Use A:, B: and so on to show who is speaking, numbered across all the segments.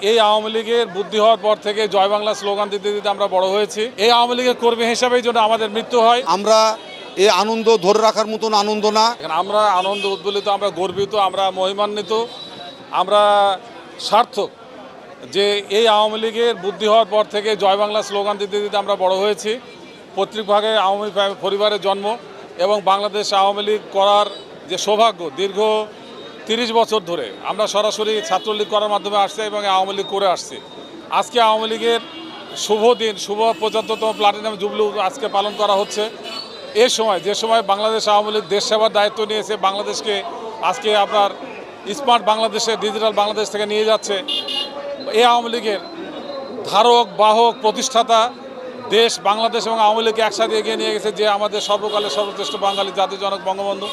A: এই আওয়ামী লীগের বুদ্ধি হওয়ার পর থেকে জয় বাংলা স্লোগান দিতে দিতে আমরা বড় হয়েছি। এই আওয়ামী লীগের কর্মী হিসাবেই জন্য আমাদের মৃত্যু হয়।
B: আমরা এই আনন্দ ধরে রাখার মতন আনন্দ না।
A: আমরা আনন্দ উদ্বেলিত আমরা গর্বিত আমরা মহিমান্বিত আমরা সার্থক যে এই আওয়ামী লীগের বুদ্ধি হওয়ার পর থেকে জয় বাংলা স্লোগান দিতে দিতে আমরা বড় হয়েছি। পৈতৃক ভাগে আওয়ামী পরিবারের জন্ম এবং বাংলাদেশ আওয়ামী লীগ করার যে সৌভাগ্য দীর্ঘ তিরিশ বছর ধরে আমরা সরাসরি ছাত্রলীগ করার মাধ্যমে আসছি এবং আওয়ামী লীগ করে আসছি। আজকে আওয়ামী লীগের শুভ দিন, শুভ পঁচাত্তরতম প্লাটিনাম জুবলি আজকে পালন করা হচ্ছে। এ সময়, যে সময় বাংলাদেশ আওয়ামী লীগ দেশ সেবার দায়িত্ব নিয়েছে, বাংলাদেশকে আজকে আপনার স্মার্ট বাংলাদেশে, ডিজিটাল বাংলাদেশ থেকে নিয়ে যাচ্ছে। এই আওয়ামী লীগের ধারক, বাহক, প্রতিষ্ঠাতা দেশ, বাংলাদেশ এবং আওয়ামী লীগকে একসাথে এগিয়ে নিয়ে গেছে যে আমাদের সর্বকালের সর্বশ্রেষ্ঠ বাঙালি জাতির জনক বঙ্গবন্ধু।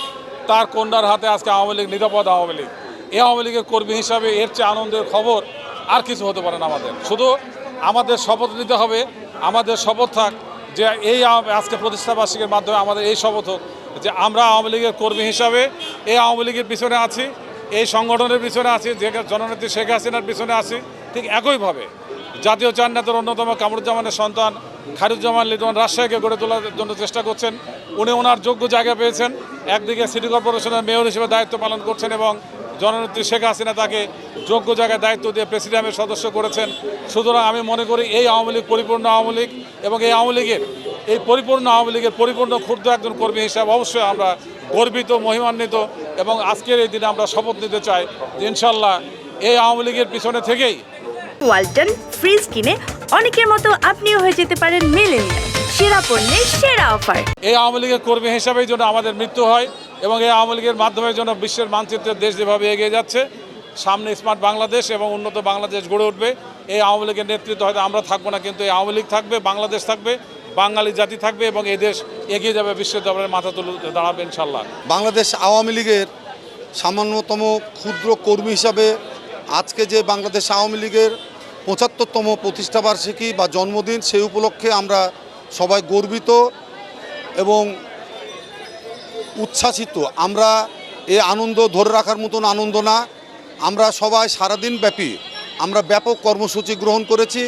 A: তার কন্যার হাতে আজকে আওয়ামী লীগ নিরাপদ আওয়ামী লীগ। এই আওয়ামী লীগের কর্মী হিসাবে এর চেয়ে আনন্দের খবর আর কিছু হতে পারে না আমাদের। শুধু আমাদের শপথ নিতে হবে, আমাদের শপথ থাক যে এই আজকে প্রতিষ্ঠাবার্ষিকীর মাধ্যমে আমাদের এই শপথ হোক যে আমরা আওয়ামী লীগের কর্মী হিসাবে এই আওয়ামী লীগের পিছনে আছি, এই সংগঠনের পিছনে আছি, যে জননেত্রী শেখ হাসিনার পিছনে আছি, ঠিক একইভাবে জাতীয় চার নেতার অন্যতম কামরুজ্জামানের সন্তান খারুজ্জামান লিটন রাজশাহীকে গড়ে তোলার জন্য চেষ্টা করছেন। উনি ওনার যোগ্য জায়গা পেয়েছেন। একদিকে সিটি কর্পোরেশনের মেয়র হিসেবে দায়িত্ব পালন করছেন এবং জননেত্রী শেখ হাসিনা তাকে যোগ্য জায়গায় দায়িত্ব দিয়ে প্রেসিডেন্টের সদস্য করেছেন। সুতরাং আমি মনে করি এই আওয়ামী লীগ পরিপূর্ণ আওয়ামী লীগ এবং এই আওয়ামী লীগের, এই পরিপূর্ণ আওয়ামী লীগের পরিপূর্ণ ক্ষুদ্র একজন কর্মী হিসাবে অবশ্যই আমরা গর্বিত, মহিমান্বিত এবং আজকের এই দিনে আমরা শপথ নিতে চাই যে ইনশাল্লাহ এই আওয়ামী লীগের পিছনে থেকেই
C: ওয়ালটন ফ্রিজ কিনে অনেকের মতো আপনিও হয়ে যেতে পারেন মেলেনিয়া সেরা পণ্যের সেরা অফার।
A: এই আওয়ামী লীগের কর্মী হিসাবেই জন্য আমাদের মৃত্যু হয় এবং এই আওয়ামী লীগের মাধ্যমে জন্য বিশ্বের মানচিত্রের দেশ যেভাবে এগিয়ে যাচ্ছে সামনে স্মার্ট বাংলাদেশ এবং উন্নত বাংলাদেশ গড়ে উঠবে। এই আওয়ামী লীগের নেতৃত্ব হয়তো আমরা থাকব না কিন্তু এই আওয়ামী লীগ থাকবে বাংলাদেশ থাকবে বাঙালি জাতি থাকবে এবং এই দেশ এগিয়ে যাবে বিশ্বের দরবারে মাথা তুলে দাঁড়াবে ইনশাল্লাহ
B: বাংলাদেশ আওয়ামী লীগের সামান্যতম ক্ষুদ্র কর্মী হিসাবে আজকে যে বাংলাদেশ আওয়ামী লীগের পঁচাত্তরতম প্রতিষ্ঠাবার্ষিকী বা জন্মদিন, সেই উপলক্ষে আমরা সবাই গর্বিত এবং উচ্ছ্বাসিত। আমরা এ আনন্দ ধরে রাখার মতন আনন্দ না। আমরা সবাই সারাদিন ব্যাপী আমরা ব্যাপক কর্মসূচি গ্রহণ করেছি।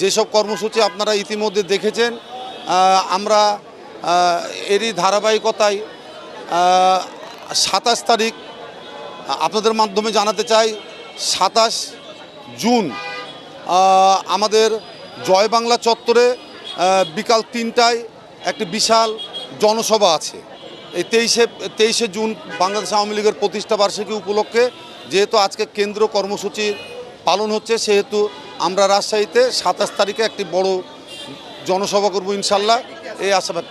B: যেসব কর্মসূচি আপনারা ইতিমধ্যে দেখেছেন আমরা এরই ধারাবাহিকতায় সাতাশ তারিখ আপনাদের মাধ্যমে জানাতে চাই। সাতাশ জুন আমাদের জয় বাংলা চত্বরে বিকাল তিনটায় একটি বিশাল জনসভা আছে এই তেইশে তেইশে জুন বাংলাদেশ আওয়ামী লীগের প্রতিষ্ঠা বার্ষিকী উপলক্ষে যেহেতু আজকে কেন্দ্র কর্মসূচি পালন হচ্ছে, সেহেতু আমরা রাজশাহীতে সাতাশ তারিখে একটি বড় জনসভা করব ইনশাল্লাহ এই আশাবাদ।